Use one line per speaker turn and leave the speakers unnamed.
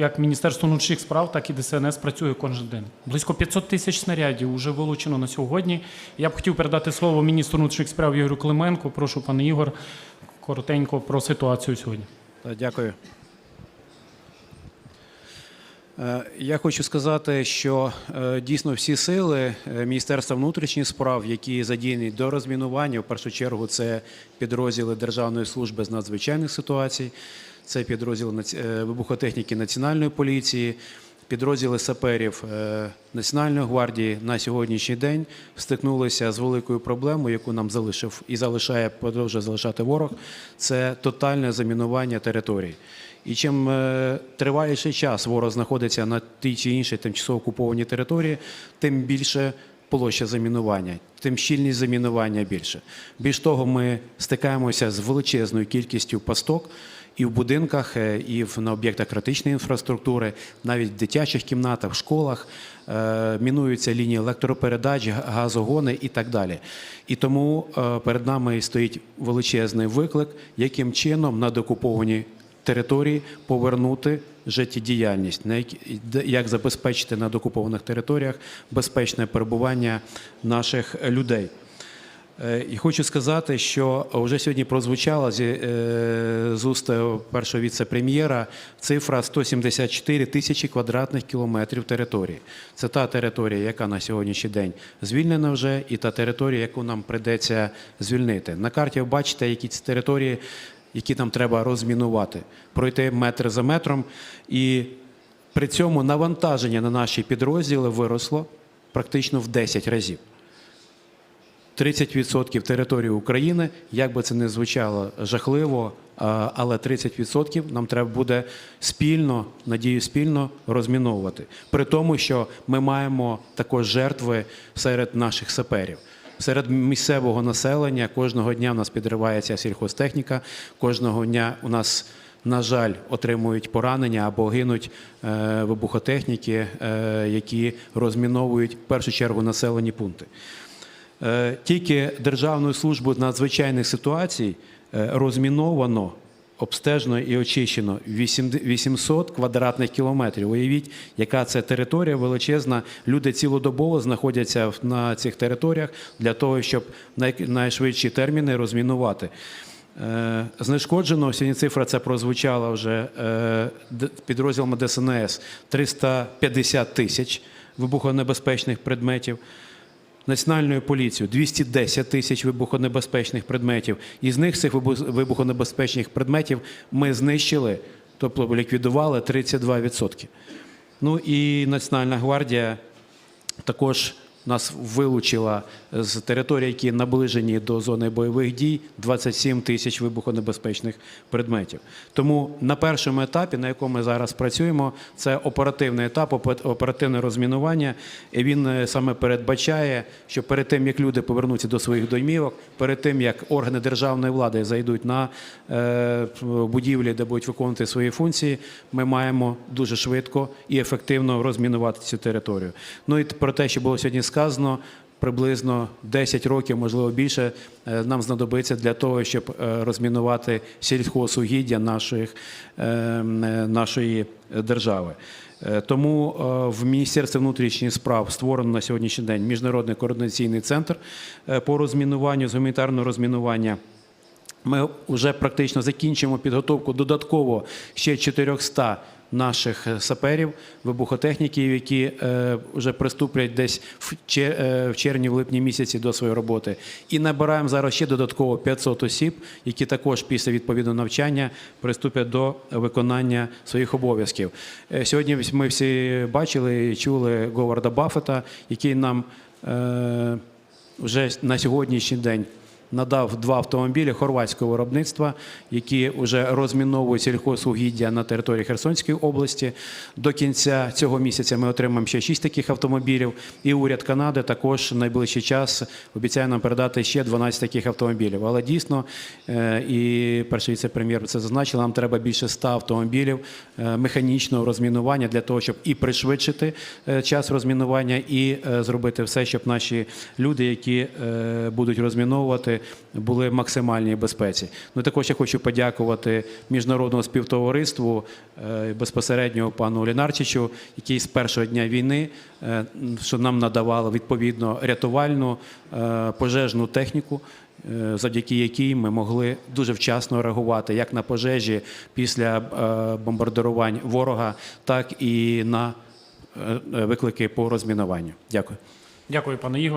Як Міністерство внутрішніх справ, так і ДСНС працює кожен день. Близько 500 тисяч снарядів вже вилучено на сьогодні. Я б хотів передати слово міністру внутрішніх справ Ігорю Клименку. Прошу, пане Ігор, коротенько про ситуацію сьогодні.
Дякую. Е, Я хочу сказати, що е, дійсно всі сили е, Міністерства внутрішніх справ, які задіяні до розмінування, в першу чергу це підрозділи Державної служби з надзвичайних ситуацій, це підрозділ наці- е, вибухотехніки Національної поліції, підрозділи саперів е, Національної гвардії на сьогоднішній день стикнулися з великою проблемою, яку нам залишив і залишає продовжує залишати ворог. Це тотальне замінування територій. І чим е, триваліший час ворог знаходиться на тій чи іншій тимчасово окупованій території, тим більше площа замінування, тим щільність замінування більше. Більш того, ми стикаємося з величезною кількістю пасток і в будинках, е, і в, на об'єктах критичної інфраструктури, навіть в дитячих кімнатах, в школах е, мінуються лінії електропередач, газогони і так далі. І тому е, перед нами стоїть величезний виклик, яким чином на деокупованій території повернути життєдіяльність, як забезпечити на докупованих територіях безпечне перебування наших людей. Е, І хочу сказати, що вже сьогодні прозвучала е, з уст е, першого віце-прем'єра цифра 174 тисячі квадратних кілометрів території. Це та територія, яка на сьогоднішній день звільнена вже, і та територія, яку нам прийдеться звільнити. На карті ви бачите, які ці території, які нам треба розмінувати, пройти метр за метром. І при цьому навантаження на наші підрозділи виросло практично в 10 разів. 30% території України, як би це не звучало жахливо, але 30% нам треба буде спільно, надію, спільно розміновувати. При тому, що ми маємо також жертви серед наших саперів. Серед місцевого населення кожного дня у нас підривається сільхозтехніка, кожного дня у нас, на жаль, отримують поранення або гинуть е, вибухотехніки, е, які розміновують в першу чергу населені пункти. Е, Тільки Державною службою надзвичайних ситуацій е, розміновано, обстежено і очищено 8 800 квадратних кілометрів. Уявіть, яка це територія величезна. Люди цілодобово знаходяться на цих територіях для того, щоб найшвидші терміни розмінувати. Е, Знешкоджено, сьогодні цифра це прозвучала вже підрозділами ДСНС 350 тисяч вибухонебезпечних предметів. Національною поліцією 210 тисяч вибухонебезпечних предметів. Із них цих вибухонебезпечних предметів ми знищили, тобто ліквідували 32%. Ну і Національна гвардія також нас вилучила з територій, які наближені до зони бойових дій, 27 тисяч вибухонебезпечних предметів. Тому на першому етапі, на якому ми зараз працюємо, це оперативний етап, оперативне розмінування. І він е, саме передбачає, що перед тим як люди повернуться до своїх домівок, перед тим як органи державної влади зайдуть на е, будівлі, де будуть виконувати свої функції, ми маємо дуже швидко і ефективно розмінувати цю територію. Ну і про те, що було сьогодні сказано. Приблизно 10 років, можливо більше, е, нам знадобиться для того, щоб е, розмінувати сільхозугіддя наших, е, нашої держави. Тому в Міністерстві внутрішніх справ створено на сьогоднішній день міжнародний координаційний центр по розмінуванню з гуманітарного розмінування. Ми вже практично закінчимо підготовку додатково ще 400 наших е, саперів, вибухотехніків, які е, вже приступлять десь в, чер- е, в червні-липні місяці до своєї роботи. І набираємо зараз ще додатково 500 осіб, які також після відповідного навчання приступлять до виконання своїх обов'язків. Е, Сьогодні ми всі бачили і чули Говарда Баффета, який нам е, вже на сьогоднішній день надав два автомобілі хорватського виробництва, які вже розміновують сільхозугіддя на території Херсонської області. До кінця цього місяця ми отримаємо ще шість таких автомобілів. І уряд Канади також в найближчий час обіцяє нам передати ще 12 таких автомобілів. Але дійсно, е, і перший віце-прем'єр це зазначив, нам треба більше 100 автомобілів е, механічного розмінування для того, щоб і пришвидшити е, час розмінування, і зробити все, щоб наші люди, які будуть розміновувати, були в максимальній безпеці. Ну також я хочу подякувати міжнародному співтовариству е, безпосередньо пану Лінарчичу, який з першого дня війни е, що нам надавали відповідно рятувальну е, пожежну техніку. Завдяки якій ми могли дуже вчасно реагувати як на пожежі після бомбардирувань ворога, так і на виклики по розмінуванню. Дякую.
Дякую, пане Ігор.